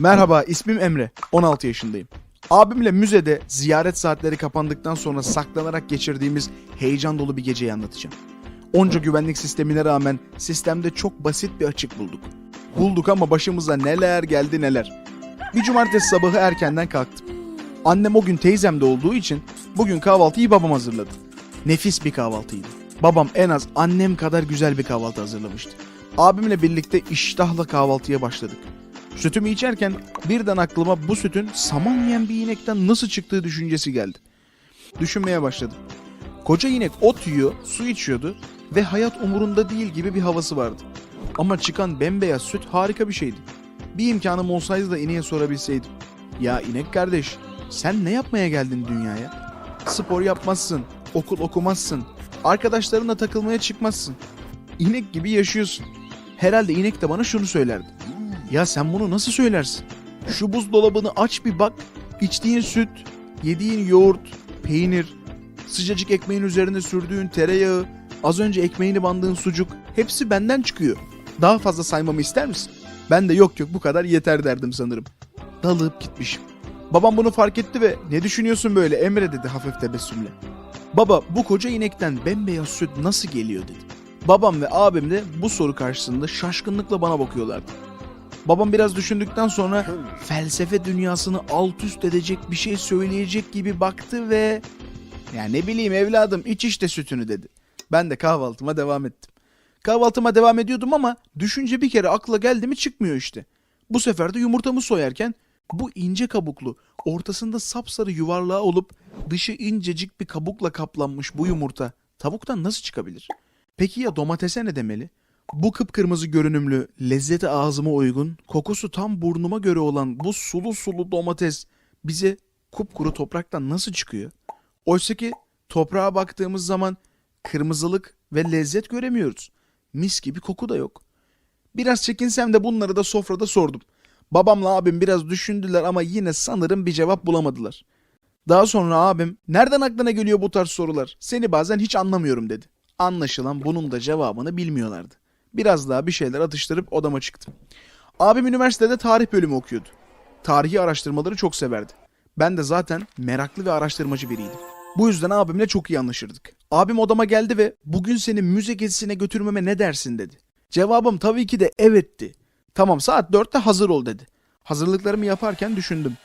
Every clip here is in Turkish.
Merhaba, ismim Emre. 16 yaşındayım. Abimle müzede ziyaret saatleri kapandıktan sonra saklanarak geçirdiğimiz heyecan dolu bir geceyi anlatacağım. Onca güvenlik sistemine rağmen sistemde çok basit bir açık bulduk. Bulduk ama başımıza neler geldi neler. Bir cumartesi sabahı erkenden kalktım. Annem o gün teyzemde olduğu için bugün kahvaltıyı babam hazırladı. Nefis bir kahvaltıydı. Babam en az annem kadar güzel bir kahvaltı hazırlamıştı. Abimle birlikte iştahla kahvaltıya başladık. Sütümü içerken birden aklıma bu sütün saman yiyen bir inekten nasıl çıktığı düşüncesi geldi. Düşünmeye başladım. Koca inek ot yiyor, su içiyordu ve hayat umurunda değil gibi bir havası vardı. Ama çıkan bembeyaz süt harika bir şeydi. Bir imkanım olsaydı da ineğe sorabilseydim. Ya inek kardeş, sen ne yapmaya geldin dünyaya? Spor yapmazsın, okul okumazsın, arkadaşlarınla takılmaya çıkmazsın. İnek gibi yaşıyorsun. Herhalde inek de bana şunu söylerdi. Ya sen bunu nasıl söylersin? Şu buzdolabını aç bir bak. İçtiğin süt, yediğin yoğurt, peynir, sıcacık ekmeğin üzerine sürdüğün tereyağı, az önce ekmeğini bandığın sucuk hepsi benden çıkıyor. Daha fazla saymamı ister misin? Ben de yok yok bu kadar yeter derdim sanırım. Dalıp gitmişim. Babam bunu fark etti ve ne düşünüyorsun böyle Emre dedi hafif tebessümle. Baba bu koca inekten bembeyaz süt nasıl geliyor dedi. Babam ve abim de bu soru karşısında şaşkınlıkla bana bakıyorlardı. Babam biraz düşündükten sonra felsefe dünyasını alt üst edecek bir şey söyleyecek gibi baktı ve ya ne bileyim evladım iç işte sütünü dedi. Ben de kahvaltıma devam ettim. Kahvaltıma devam ediyordum ama düşünce bir kere akla geldi mi çıkmıyor işte. Bu sefer de yumurtamı soyarken bu ince kabuklu, ortasında sapsarı yuvarlağı olup dışı incecik bir kabukla kaplanmış bu yumurta tavuktan nasıl çıkabilir? Peki ya domatese ne demeli? Bu kıpkırmızı görünümlü, lezzeti ağzıma uygun, kokusu tam burnuma göre olan bu sulu sulu domates bize kupkuru topraktan nasıl çıkıyor? Oysa ki toprağa baktığımız zaman kırmızılık ve lezzet göremiyoruz. Mis gibi koku da yok. Biraz çekinsem de bunları da sofrada sordum. Babamla abim biraz düşündüler ama yine sanırım bir cevap bulamadılar. Daha sonra abim nereden aklına geliyor bu tarz sorular? Seni bazen hiç anlamıyorum dedi. Anlaşılan bunun da cevabını bilmiyorlardı. Biraz daha bir şeyler atıştırıp odama çıktım. Abim üniversitede tarih bölümü okuyordu. Tarihi araştırmaları çok severdi. Ben de zaten meraklı ve araştırmacı biriydim. Bu yüzden abimle çok iyi anlaşırdık. Abim odama geldi ve bugün seni müze gezisine götürmeme ne dersin dedi. Cevabım tabii ki de evetti. Tamam saat 4'te hazır ol dedi. Hazırlıklarımı yaparken düşündüm.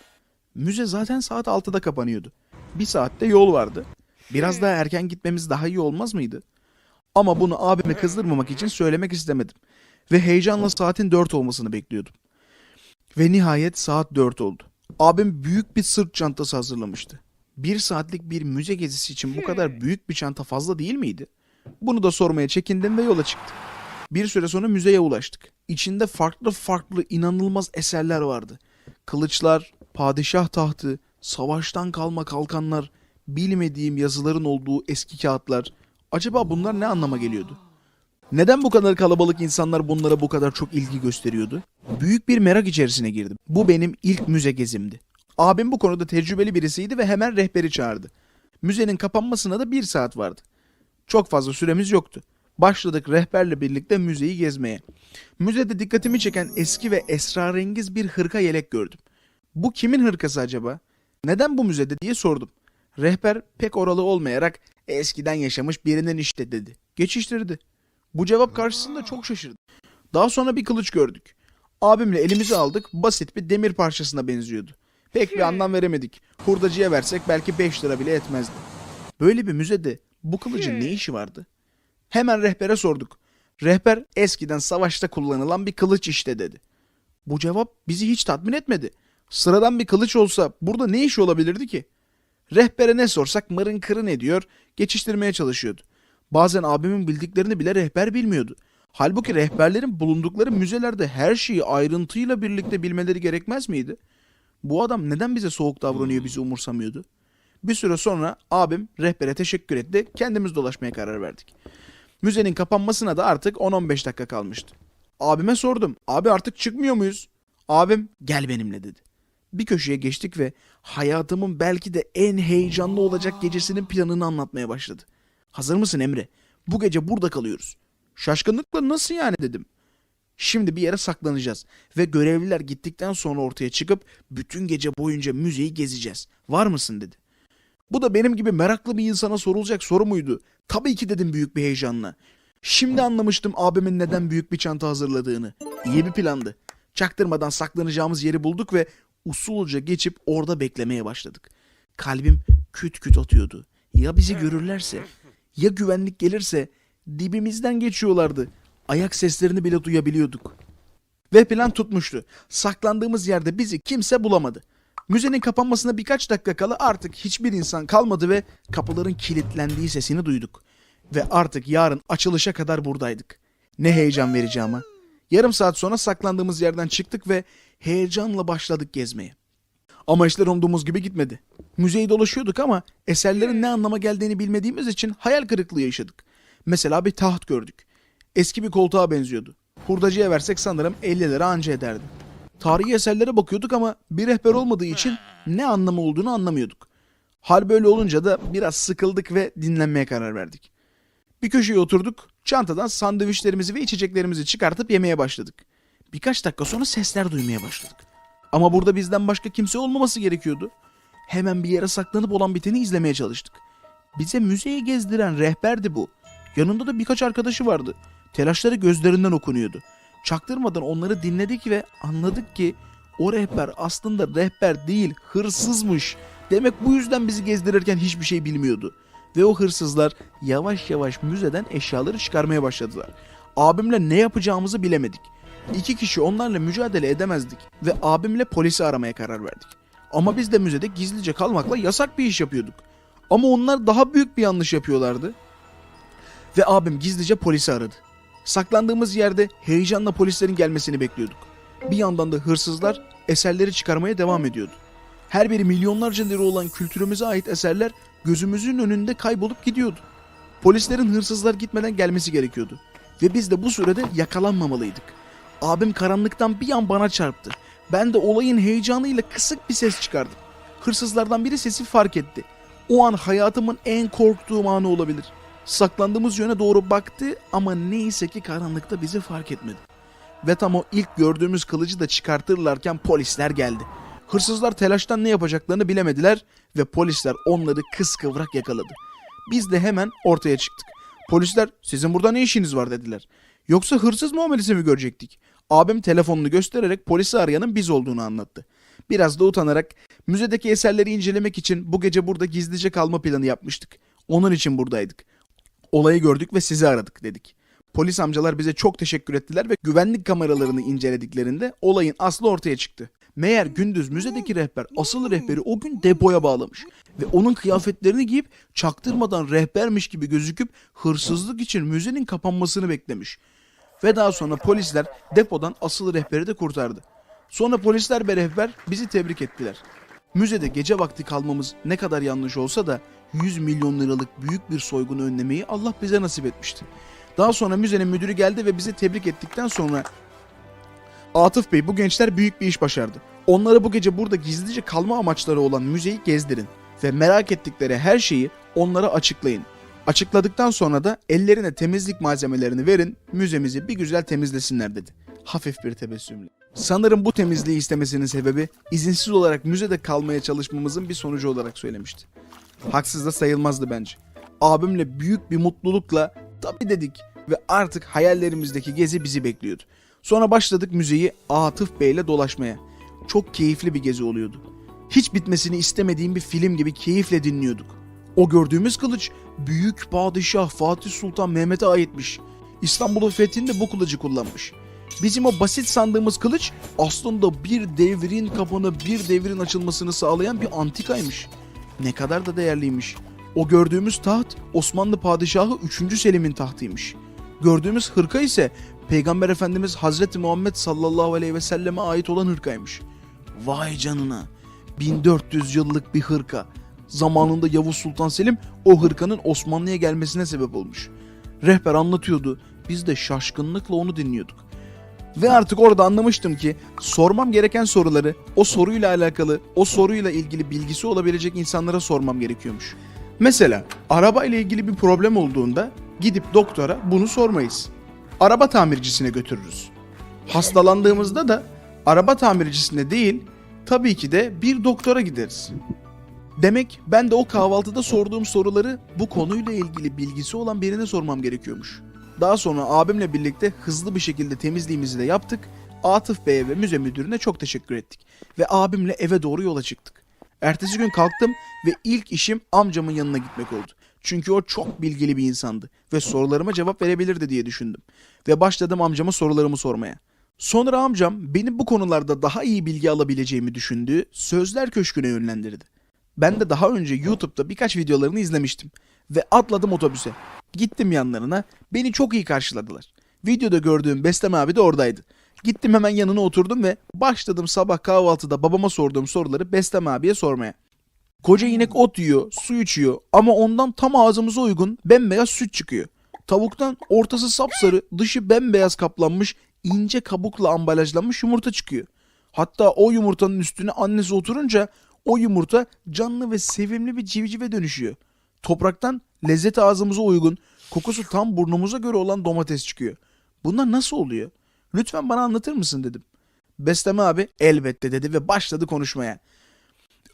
Müze zaten saat 6'da kapanıyordu. Bir saatte yol vardı. Biraz daha erken gitmemiz daha iyi olmaz mıydı? Ama bunu abime kızdırmamak için söylemek istemedim. Ve heyecanla saatin 4 olmasını bekliyordum. Ve nihayet saat 4 oldu. Abim büyük bir sırt çantası hazırlamıştı. Bir saatlik bir müze gezisi için bu kadar büyük bir çanta fazla değil miydi? Bunu da sormaya çekindim ve yola çıktım. Bir süre sonra müzeye ulaştık. İçinde farklı farklı inanılmaz eserler vardı. Kılıçlar, padişah tahtı, savaştan kalma kalkanlar, bilmediğim yazıların olduğu eski kağıtlar. Acaba bunlar ne anlama geliyordu? Neden bu kadar kalabalık insanlar bunlara bu kadar çok ilgi gösteriyordu? Büyük bir merak içerisine girdim. Bu benim ilk müze gezimdi. Abim bu konuda tecrübeli birisiydi ve hemen rehberi çağırdı. Müzenin kapanmasına da bir saat vardı. Çok fazla süremiz yoktu. Başladık rehberle birlikte müzeyi gezmeye. Müzede dikkatimi çeken eski ve esrarengiz bir hırka yelek gördüm. Bu kimin hırkası acaba? Neden bu müzede diye sordum. Rehber pek oralı olmayarak eskiden yaşamış birinin işte dedi. Geçiştirdi. Bu cevap karşısında çok şaşırdım. Daha sonra bir kılıç gördük. Abimle elimize aldık basit bir demir parçasına benziyordu. Pek bir anlam veremedik. Hurdacıya versek belki 5 lira bile etmezdi. Böyle bir müzede bu kılıcın ne işi vardı? Hemen rehbere sorduk. Rehber eskiden savaşta kullanılan bir kılıç işte dedi. Bu cevap bizi hiç tatmin etmedi. Sıradan bir kılıç olsa burada ne işi olabilirdi ki? Rehbere ne sorsak mırın kırın ediyor, geçiştirmeye çalışıyordu. Bazen abimin bildiklerini bile rehber bilmiyordu. Halbuki rehberlerin bulundukları müzelerde her şeyi ayrıntıyla birlikte bilmeleri gerekmez miydi? Bu adam neden bize soğuk davranıyor, bizi umursamıyordu? Bir süre sonra abim rehbere teşekkür etti, kendimiz dolaşmaya karar verdik. Müzenin kapanmasına da artık 10-15 dakika kalmıştı. Abime sordum, abi artık çıkmıyor muyuz? Abim gel benimle dedi. Bir köşeye geçtik ve hayatımın belki de en heyecanlı olacak gecesinin planını anlatmaya başladı. Hazır mısın Emre? Bu gece burada kalıyoruz. Şaşkınlıkla nasıl yani dedim. Şimdi bir yere saklanacağız ve görevliler gittikten sonra ortaya çıkıp bütün gece boyunca müzeyi gezeceğiz. Var mısın dedi. Bu da benim gibi meraklı bir insana sorulacak soru muydu? Tabii ki dedim büyük bir heyecanla. Şimdi anlamıştım abimin neden büyük bir çanta hazırladığını. İyi bir plandı. Çaktırmadan saklanacağımız yeri bulduk ve usulca geçip orada beklemeye başladık. Kalbim küt küt atıyordu. Ya bizi görürlerse? Ya güvenlik gelirse? Dibimizden geçiyorlardı. Ayak seslerini bile duyabiliyorduk. Ve plan tutmuştu. Saklandığımız yerde bizi kimse bulamadı. Müzenin kapanmasına birkaç dakika kala artık hiçbir insan kalmadı ve kapıların kilitlendiği sesini duyduk. Ve artık yarın açılışa kadar buradaydık. Ne heyecan verici ama. Yarım saat sonra saklandığımız yerden çıktık ve heyecanla başladık gezmeye. Ama işler umduğumuz gibi gitmedi. Müzeyi dolaşıyorduk ama eserlerin ne anlama geldiğini bilmediğimiz için hayal kırıklığı yaşadık. Mesela bir taht gördük. Eski bir koltuğa benziyordu. Hurdacıya versek sanırım 50 lira anca ederdi. Tarihi eserlere bakıyorduk ama bir rehber olmadığı için ne anlamı olduğunu anlamıyorduk. Hal böyle olunca da biraz sıkıldık ve dinlenmeye karar verdik. Bir köşeye oturduk, çantadan sandviçlerimizi ve içeceklerimizi çıkartıp yemeye başladık. Birkaç dakika sonra sesler duymaya başladık. Ama burada bizden başka kimse olmaması gerekiyordu. Hemen bir yere saklanıp olan biteni izlemeye çalıştık. Bize müzeyi gezdiren rehberdi bu. Yanında da birkaç arkadaşı vardı. Telaşları gözlerinden okunuyordu. Çaktırmadan onları dinledik ve anladık ki o rehber aslında rehber değil hırsızmış. Demek bu yüzden bizi gezdirirken hiçbir şey bilmiyordu. Ve o hırsızlar yavaş yavaş müzeden eşyaları çıkarmaya başladılar. Abimle ne yapacağımızı bilemedik. İki kişi onlarla mücadele edemezdik ve abimle polisi aramaya karar verdik. Ama biz de müzede gizlice kalmakla yasak bir iş yapıyorduk. Ama onlar daha büyük bir yanlış yapıyorlardı. Ve abim gizlice polisi aradı. Saklandığımız yerde heyecanla polislerin gelmesini bekliyorduk. Bir yandan da hırsızlar eserleri çıkarmaya devam ediyordu. Her biri milyonlarca lira olan kültürümüze ait eserler gözümüzün önünde kaybolup gidiyordu. Polislerin hırsızlar gitmeden gelmesi gerekiyordu. Ve biz de bu sürede yakalanmamalıydık. Abim karanlıktan bir an bana çarptı. Ben de olayın heyecanıyla kısık bir ses çıkardım. Hırsızlardan biri sesi fark etti. O an hayatımın en korktuğum anı olabilir. Saklandığımız yöne doğru baktı ama neyse ki karanlıkta bizi fark etmedi. Ve tam o ilk gördüğümüz kılıcı da çıkartırlarken polisler geldi. Hırsızlar telaştan ne yapacaklarını bilemediler ve polisler onları kıskıvrak yakaladı. Biz de hemen ortaya çıktık. Polisler sizin burada ne işiniz var dediler. Yoksa hırsız muamelesi mi görecektik? Abim telefonunu göstererek polisi arayanın biz olduğunu anlattı. Biraz da utanarak müzedeki eserleri incelemek için bu gece burada gizlice kalma planı yapmıştık. Onun için buradaydık. Olayı gördük ve sizi aradık dedik. Polis amcalar bize çok teşekkür ettiler ve güvenlik kameralarını incelediklerinde olayın aslı ortaya çıktı. Meğer gündüz müzedeki rehber asıl rehberi o gün depoya bağlamış ve onun kıyafetlerini giyip çaktırmadan rehbermiş gibi gözüküp hırsızlık için müzenin kapanmasını beklemiş. Ve daha sonra polisler depodan asıl rehberi de kurtardı. Sonra polisler ve rehber bizi tebrik ettiler. Müzede gece vakti kalmamız ne kadar yanlış olsa da 100 milyon liralık büyük bir soygunu önlemeyi Allah bize nasip etmişti. Daha sonra müzenin müdürü geldi ve bizi tebrik ettikten sonra Atıf Bey bu gençler büyük bir iş başardı. Onlara bu gece burada gizlice kalma amaçları olan müzeyi gezdirin ve merak ettikleri her şeyi onlara açıklayın. Açıkladıktan sonra da ellerine temizlik malzemelerini verin, müzemizi bir güzel temizlesinler dedi. Hafif bir tebessümle. Sanırım bu temizliği istemesinin sebebi izinsiz olarak müzede kalmaya çalışmamızın bir sonucu olarak söylemişti. Haksız da sayılmazdı bence. Abimle büyük bir mutlulukla tabii dedik ve artık hayallerimizdeki gezi bizi bekliyordu. Sonra başladık müzeyi Atıf Bey'le dolaşmaya. Çok keyifli bir gezi oluyordu. Hiç bitmesini istemediğim bir film gibi keyifle dinliyorduk. O gördüğümüz kılıç büyük padişah Fatih Sultan Mehmet'e aitmiş. İstanbul'un fethinde bu kılıcı kullanmış. Bizim o basit sandığımız kılıç aslında bir devrin kapanı bir devrin açılmasını sağlayan bir antikaymış. Ne kadar da değerliymiş. O gördüğümüz taht Osmanlı padişahı 3. Selim'in tahtıymış. Gördüğümüz hırka ise Peygamber Efendimiz Hazreti Muhammed sallallahu aleyhi ve selleme ait olan hırkaymış. Vay canına. 1400 yıllık bir hırka. Zamanında Yavuz Sultan Selim o hırkanın Osmanlı'ya gelmesine sebep olmuş. Rehber anlatıyordu. Biz de şaşkınlıkla onu dinliyorduk. Ve artık orada anlamıştım ki sormam gereken soruları o soruyla alakalı, o soruyla ilgili bilgisi olabilecek insanlara sormam gerekiyormuş. Mesela araba ile ilgili bir problem olduğunda gidip doktora bunu sormayız. Araba tamircisine götürürüz. Hastalandığımızda da araba tamircisine değil, tabii ki de bir doktora gideriz. Demek ben de o kahvaltıda sorduğum soruları bu konuyla ilgili bilgisi olan birine sormam gerekiyormuş. Daha sonra abimle birlikte hızlı bir şekilde temizliğimizi de yaptık. Atıf Bey'e ve müze müdürüne çok teşekkür ettik. Ve abimle eve doğru yola çıktık. Ertesi gün kalktım ve ilk işim amcamın yanına gitmek oldu. Çünkü o çok bilgili bir insandı ve sorularıma cevap verebilirdi diye düşündüm. Ve başladım amcama sorularımı sormaya. Sonra amcam beni bu konularda daha iyi bilgi alabileceğimi düşündüğü Sözler Köşkü'ne yönlendirdi. Ben de daha önce YouTube'da birkaç videolarını izlemiştim ve atladım otobüse. Gittim yanlarına, beni çok iyi karşıladılar. Videoda gördüğüm Beslem abi de oradaydı. Gittim hemen yanına oturdum ve başladım sabah kahvaltıda babama sorduğum soruları Beslem abiye sormaya. Koca inek ot yiyor, su içiyor ama ondan tam ağzımıza uygun bembeyaz süt çıkıyor. Tavuktan ortası sapsarı, dışı bembeyaz kaplanmış, ince kabukla ambalajlanmış yumurta çıkıyor. Hatta o yumurtanın üstüne annesi oturunca o yumurta canlı ve sevimli bir civcive dönüşüyor. Topraktan lezzet ağzımıza uygun, kokusu tam burnumuza göre olan domates çıkıyor. Bunlar nasıl oluyor? Lütfen bana anlatır mısın dedim. Besleme abi elbette dedi ve başladı konuşmaya.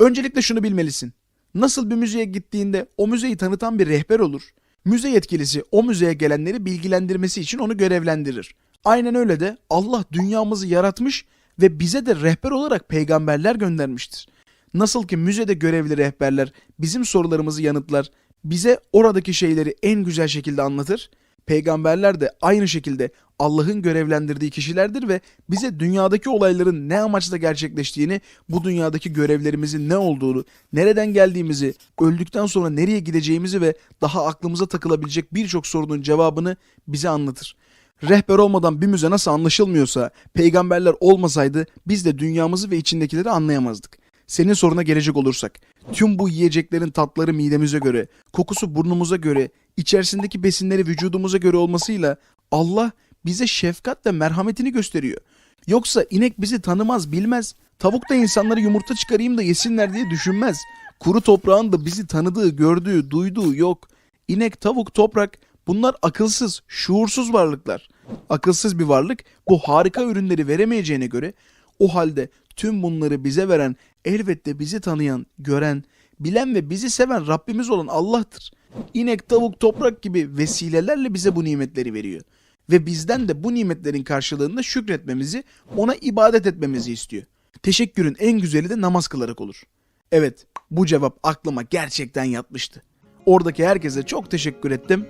Öncelikle şunu bilmelisin. Nasıl bir müzeye gittiğinde o müzeyi tanıtan bir rehber olur. Müze yetkilisi o müzeye gelenleri bilgilendirmesi için onu görevlendirir. Aynen öyle de Allah dünyamızı yaratmış ve bize de rehber olarak peygamberler göndermiştir. Nasıl ki müzede görevli rehberler bizim sorularımızı yanıtlar, bize oradaki şeyleri en güzel şekilde anlatır. Peygamberler de aynı şekilde Allah'ın görevlendirdiği kişilerdir ve bize dünyadaki olayların ne amaçla gerçekleştiğini, bu dünyadaki görevlerimizin ne olduğunu, nereden geldiğimizi, öldükten sonra nereye gideceğimizi ve daha aklımıza takılabilecek birçok sorunun cevabını bize anlatır. Rehber olmadan bir müze nasıl anlaşılmıyorsa, peygamberler olmasaydı biz de dünyamızı ve içindekileri anlayamazdık. Senin soruna gelecek olursak, tüm bu yiyeceklerin tatları midemize göre, kokusu burnumuza göre, içerisindeki besinleri vücudumuza göre olmasıyla Allah bize şefkat ve merhametini gösteriyor. Yoksa inek bizi tanımaz, bilmez. Tavuk da insanları yumurta çıkarayım da yesinler diye düşünmez. Kuru toprağın da bizi tanıdığı, gördüğü, duyduğu yok. İnek, tavuk, toprak bunlar akılsız, şuursuz varlıklar. Akılsız bir varlık bu harika ürünleri veremeyeceğine göre o halde tüm bunları bize veren, elbette bizi tanıyan, gören, bilen ve bizi seven Rabbimiz olan Allah'tır. İnek, tavuk, toprak gibi vesilelerle bize bu nimetleri veriyor. Ve bizden de bu nimetlerin karşılığında şükretmemizi, ona ibadet etmemizi istiyor. Teşekkürün en güzeli de namaz kılarak olur. Evet, bu cevap aklıma gerçekten yatmıştı. Oradaki herkese çok teşekkür ettim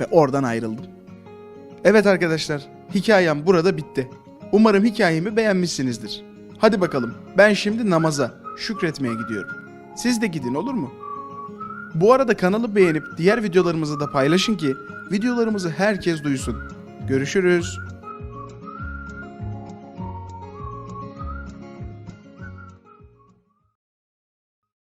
ve oradan ayrıldım. Evet arkadaşlar, hikayem burada bitti. Umarım hikayemi beğenmişsinizdir. Hadi bakalım, ben şimdi namaza, şükretmeye gidiyorum. Siz de gidin olur mu? Bu arada kanalı beğenip diğer videolarımızı da paylaşın ki videolarımızı herkes duysun. Görüşürüz.